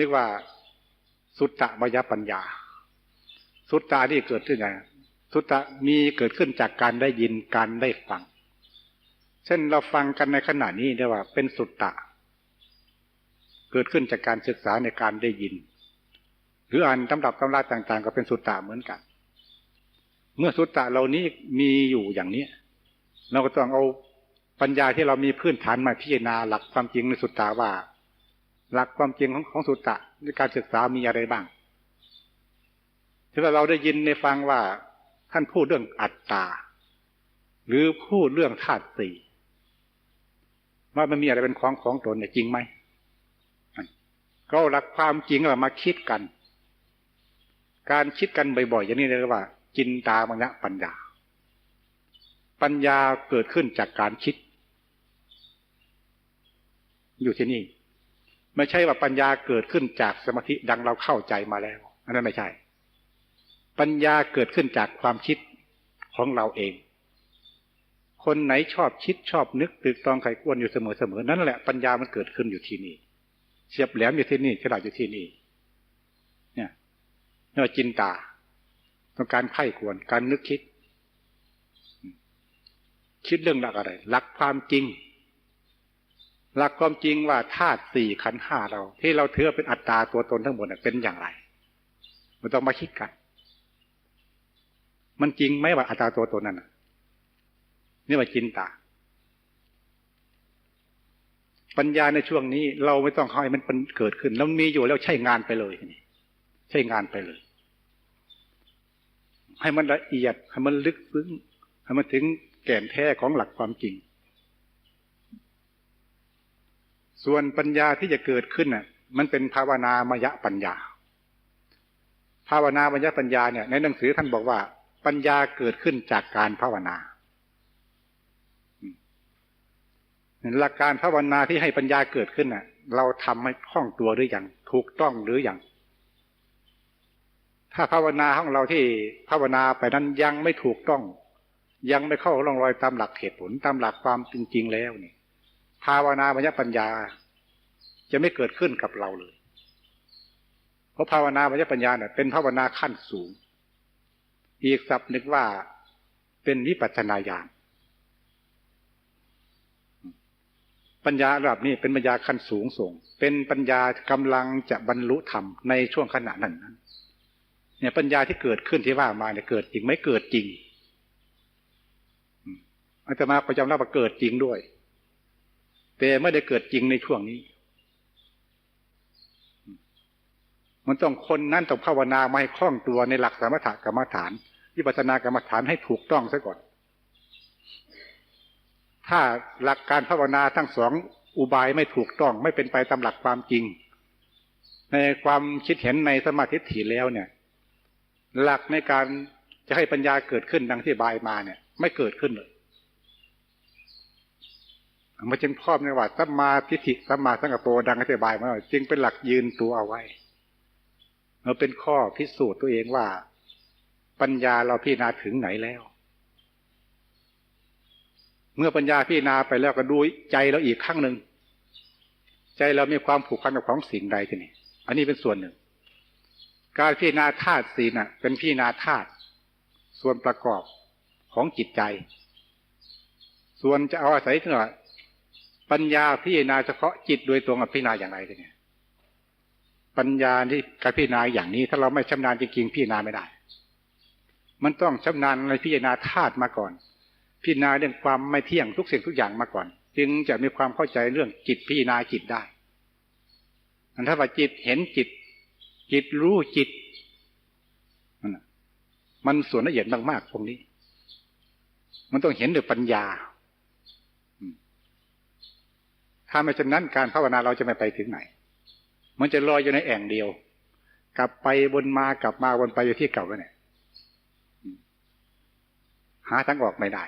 เรียกว่า สุตตะมยปัญญา สุตตะนี่เกิดขึ้นไงสุตตะมีเกิดขึ้นจากการได้ยินการได้ฟัง เช่นเราฟังกันในขณะนี้เรียกว่า เป็นสุตตะ เกิดขึ้นจากการศึกษาในการได้ยิน หรืออ่านตำรับตำราต่าง ๆ ก็เป็นสุตตะเหมือนกัน เมื่อสุตตะเหล่านี้มีอยู่อย่างนี้เราก็ต้องเอาปัญญาที่เรามีพื้นฐานมาพิจารณาหลักความจริงในสุตตะว่า หลักความจริงของของสุตตะในการศึกษามีอะไรบ้างถ้าเราได้ยินในฟังว่าท่านพูดเรื่องอัตตา หรือพูดเรื่องธาตุสี่ว่ามันมีอะไรเป็นของของตนเนี่ยจริงไหมก็หลักความจริงเรามาคิดกัน การคิดกันบ่อยๆอย่างนี้เรียกว่า จินตามัญญปัญญา ปัญญาเกิดขึ้นจากการคิด อยู่ที่นี่ ไม่ใช่ว่าปัญญาเกิดขึ้นจากสมาธิดังเราเข้าใจมาแล้ว อันนั้นไม่ใช่ ปัญญาเกิดขึ้นจากความคิดของเราเอง คนไหนชอบคิดชอบนึกตึกตองไขกวนอยู่เสมอๆนั่นแหละปัญญามันเกิดขึ้นอยู่ที่นี่เฉียบแหลมอยู่ที่นี่ฉลาดอยู่ที่นี่ เนี่ยเนื้อจินตาต้องการไข้ควรการนึกคิด คิดเรื่องหลักอะไรหลักความจริง หลักความจริงว่าธาตุสี่ขันห้าเรา ที่เราถือเป็นอัตตาตัวตนทั้งหมดเป็นอย่างไร มันต้องมาคิดกัน มันจริงไหมว่าอัตตาตัวตนนั้นนี่ว่าจินตา ปัญญาในช่วงนี้ เราไม่ต้องให้มันเกิดขึ้นแล้วมีอยู่แล้วใช้งานไปเลยใช้งานไปเลย ให้มันละเอียดให้มันลึกซึ้งให้มันถึงแก่นแท้ของหลักความจริง ส่วนปัญญาที่จะเกิดขึ้นน่ะ มันเป็นภาวนามยปัญญา ภาวนามยปัญญาเนี่ย ในหนังสือท่านบอกว่า ปัญญาเกิดขึ้นจากการภาวนาหลักการภาวนาที่ให้ปัญญาเกิดขึ้นน่ะ เราทำให้คล่องตัวหรืออยังถูกต้องหรืออยังถ้าภาวนาของเราที่ภาวนาไปนั้นยังไม่ถูกต้อง ยังไม่เข้าร่องรอยตามหลักเหตุผลตามหลักความจริงๆแล้วนี่ ภาวนาปัญญาปัญญา จะไม่เกิดขึ้นกับเราเลย เพราะภาวนาปัญญาปัญญาเนี่ยเป็นภาวนาขั้นสูง อีกศัพท์นึกว่าเป็นวิปัสสนาญาณปัญญาระดับนี้เป็นปัญญาขั้นสูงส่ง เป็นปัญญากำลังจะบรรลุธรรมในช่วงขณะนั้นนั้นเนี่ยปัญญาที่เกิดขึ้นที่ว่ามาเนี่ยเกิดจริงไม่เกิดจริงอาตมาประจำรับว่าเกิดจริงด้วย แต่ไม่ได้เกิดจริงในช่วงนี้ มันต้องคนนั้นต้องภาวนาไมาให้คล่องตัวในหลักสมถกรรมฐานวิปัสสนากรรมฐานให้ถูกต้องซะก่อน ถ้าหลักการภาวนาทั้งสองอุบายไม่ถูกต้อง ไม่เป็นไปตามหลักความจริง ในความคิดเห็นในสมาธิถี่แล้วเนี่ย หลักในการจะให้ปัญญาเกิดขึ้นดังที่บายมาเนี่ย ไม่เกิดขึ้นเลย มันจึงพร้อมในว่าสัมมาทิฏฐิสัมมาสังกปรดังอธิบายมาจึงเป็นหลักยืนตัวเอาไว้เราเป็นข้อพิสูจน์ตัวเองว่า ปัญญาเราพิจารณาถึงไหนแล้ว เมื่อปัญญาพิจารณาไปแล้วก็ดูใจเราอีกครั้งหนึ่งใจเรามีความผูกพันกับของสิ่งใดทีนี้อันนี้เป็นส่วนหนึ่ง การพิจารณาธาตุสีน่ะ เป็นพิจารณาธาตุส่วนประกอบของจิตใจ ส่วนจะเอาอาศัยถึงว่า ปัญญาพิจารณาเฉพาะจิตโดยตรงกับพิจารณาอย่างไรเนี่ยปัญญาที่การพิจารณาอย่างนี้ ถ้าเราไม่ชำนาญจริงๆพิจารณาไม่ได้ มันต้องชำนาญในพิจารณาธาตุมาก่อน พิจารณาเรื่องความไม่เที่ยงทุกสิ่งทุกอย่างมาก่อน จึงจะมีความเข้าใจเรื่องจิตพิจารณาจิตได้อันถ้าว่าจิตเห็นจิต จิตรู้จิต มันส่วนละเอียดมากๆตรงนี้ มันต้องเห็นด้วยปัญญา ถ้าไม่เช่นนั้นการภาวนาเราจะไม่ไปถึงไหน มันจะลอยอยู่ในแอ่งเดียว กลับไปบนมากลับมาวนไปอยู่ที่เก่าแล้วเนี่ยหาทางออกไม่ได้